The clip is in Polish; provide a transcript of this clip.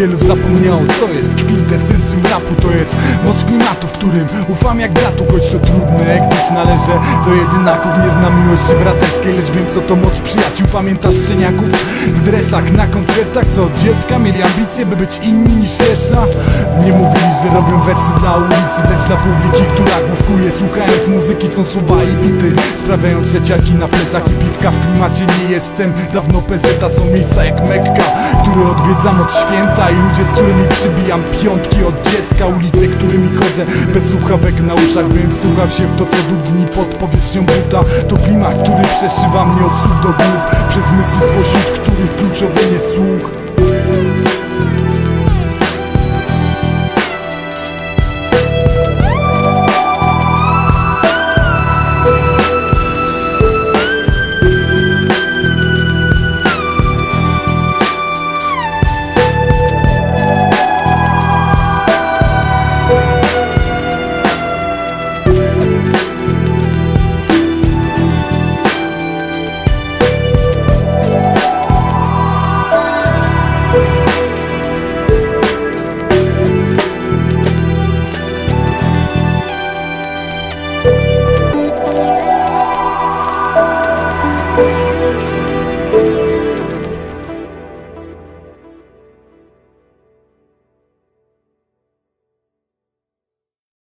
Wielu zapomniało co jest kwintesencją rapu To jest moc klimatu, w którym ufam jak bratu Choć to trudne, gdyż należę do jedynaków Nie znam miłości braterskiej, lecz wiem co to moc przyjaciół. Pamiętasz szczeniaków w dresach na koncertach Co od dziecka mieli ambicje, by być inni niż reszta Nie mówili, że robią wersy dla ulicy Lecz dla publiki, która główkuje Słuchając muzyki, są słowa i bity Sprawiając ciarki na plecach i piwka. W klimacie Nie jestem, dawno PZ są miejsca jak Mekka Które odwiedzam od święta I ludzie, z którymi przybijam piątki od dziecka Ulice, którymi chodzę bez słuchawek na uszach Bym wsłuchał się w to, co dudni pod powierzchnią buta. To klimat, który przeszywa mnie od stóp do głów Przez zmysły spośród których kluczowy Thank